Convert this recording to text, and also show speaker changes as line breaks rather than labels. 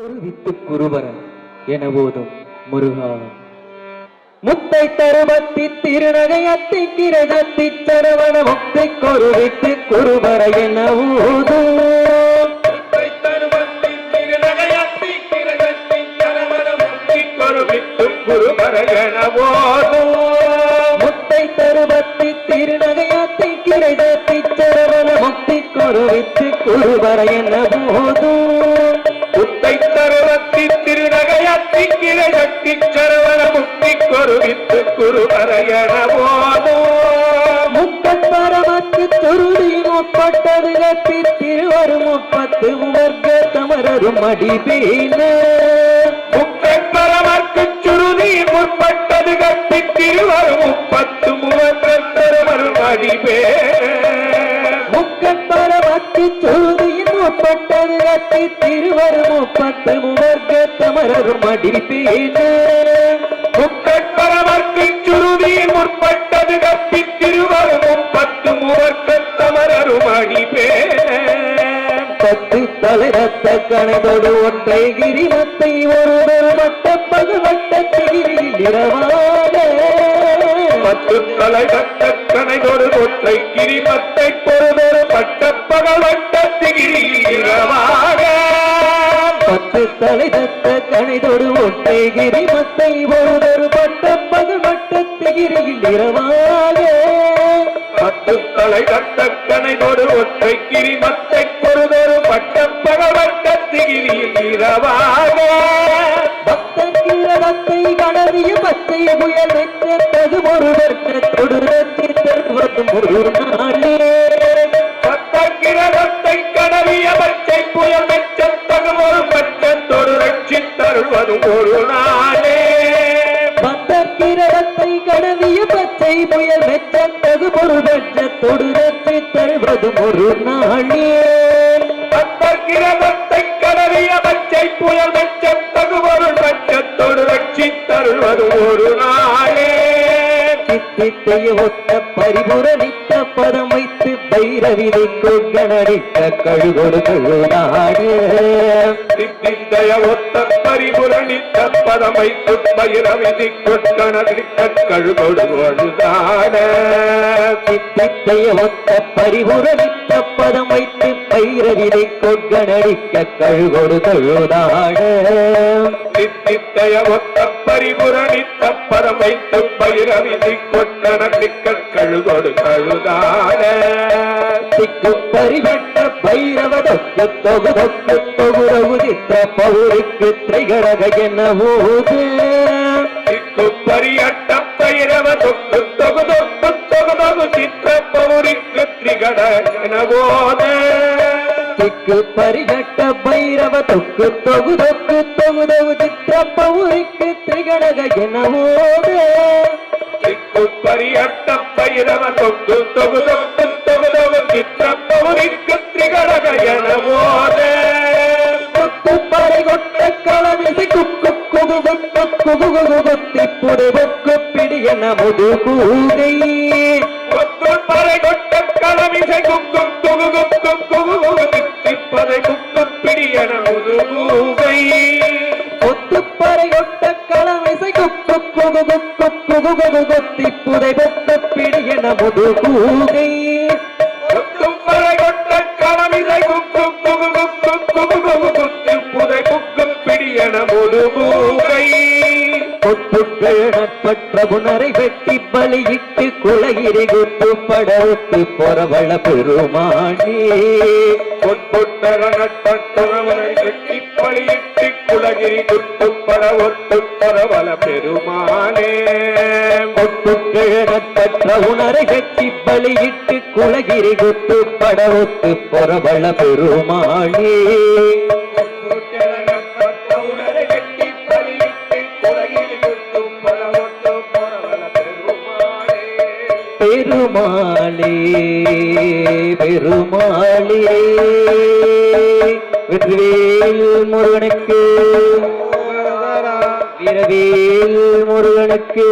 குருவித்து குருவரன் என ஓதும் முருகா. முத்தை தருமத்தி திருநகையத்தி கிரகத்தி சரவண முக்தி குருவித்து குருவர என ஓதும் முத்தை தருமத்தி திருநகையத்தி கிரகத்தி சரவண முக்தி குருவித்து குருவர என ஓதும் முப்பரமத்து துருதி முப்பட்டது கட்டி திருவரு முப்பத்து உமர்க தமரரும் அடிபீன
முற்பட்டது கட்டி திருவரும் முப்பத்து மூவரும் அடிபே
முக்கப்பரமத்து துருதியின் முப்பட்டது கட்டி திருவரு முப்பத்து உமர்க தமரரும் அடிபீன
முக்கட்பரமர்க்கு சுருதி முற்பட்டது கப்பி திருவரும் பத்து முவர்க்கத்தமரரும் அடிபே
பத்து தலைரத்த கணதொடு ஒற்றை கிரிமத்தை ஒருவர் வட்ட பகவட்ட திகிரியில் இரவாக
பத்து தலை கட்ட கணைதொரு ஒற்றை கிரிமத்தை பொறுதொரு பட்ட பகவட்ட திகிரீரமாக
பத்து தலைதத்த கணிதொடு ஒட்டை கிரிமத்தை ஒருதொரு பட்ட பகவட்ட திகிரியில் இரவாக
பத்து தலை கட்ட கணைதொரு ஒற்றை கிரிமத்தை பொறுதொரு பட்ட பகவட்ட திகிரீரமாக
பக்தன் கிரகத்தை கடவிய பச்சை புயல் வெற்றது ஒருவர் தொடுரத்தி தருவதும் ஒரு நாளே.
ரட்சித்தருள்வதும் ஒரு நாளே.
பக்தர்கிரகத்தை கடவிய பச்சை புயல் மெச்சத்தகு பொருள் பெற்ற தொடுரத்தி தருவதும் ஒரு நாளே.
சத்தக்கிரகத்தை கடவிய பச்சை புயல் மெச்சத்தகும் ஒரு பட்சத்தொரு ரட்சித்தருள்வதும் ஒரு நாளே.
சித்தித்தைய ஒத்த பரிபுரணித்த பதம் வைத்து பைரவிதை கொள்கணடித்த கழுகொடு கழுநாடு
சித்திந்தய ஒத்த பரிபுரணித்த பதமை துப்பயிரவிதி கொட்கணதித்த கழுகொடு ஒழுதான
சித்தித்தைய ஒத்த பரிபுரணித்த பதம் வைத்து பைரவிதை கொள்கணடித்த கழுகொடு கழுநாடு
நித்தித்தய ஒத்த பரிபுரணித்த பரமைத்து பயிரவிதி கொட்டனடிக்க கழுகொடு கழுதான
திக்கு பரிவட்ட பைரவ தொக்கு தொகு பௌரிக்கு திரைகடக என்ன போது
திக்கு
பரிகட்ட பைரவ தொக்கு தொகு தொக்கு தொகு தொகு சித்திர பௌரிக்கு திரைகடக என்ன போது
திக்கு பரியட்ட பைரவ தொக்கு தொகு தொக்கு தொகு தொகு சித்த பௌரிக்கு திரிகடக எனவோத
குத்து பறை கொட்ட களமிசை குக்கு குகு குக்கு குகு குகு குத்தி புடை பொக்கு முது
குகு குகு
குக்கு குகு குக்கு குகு குகு குத்தி புதை. பொக்கு முது புனரை வெட்டி பலியிட்டு குலகிரி குத்து படவுத்து பொறவள பெருமானே
பொற்பொட்டர நட்பட்டவனை வெட்டி பழியிட்டு குலகிரி குட்டுப்பட ஒட்டு பரவல பெருமானே
நட்பற்ற உணரை வெட்டி பலியிட்டு குலகிரி குத்து படவுத்து பொறவள பெருமானே பெருமாளே பெருமாளே. வெற்றிவேல் முருகனுக்கு வீரவேல் முருகனுக்கு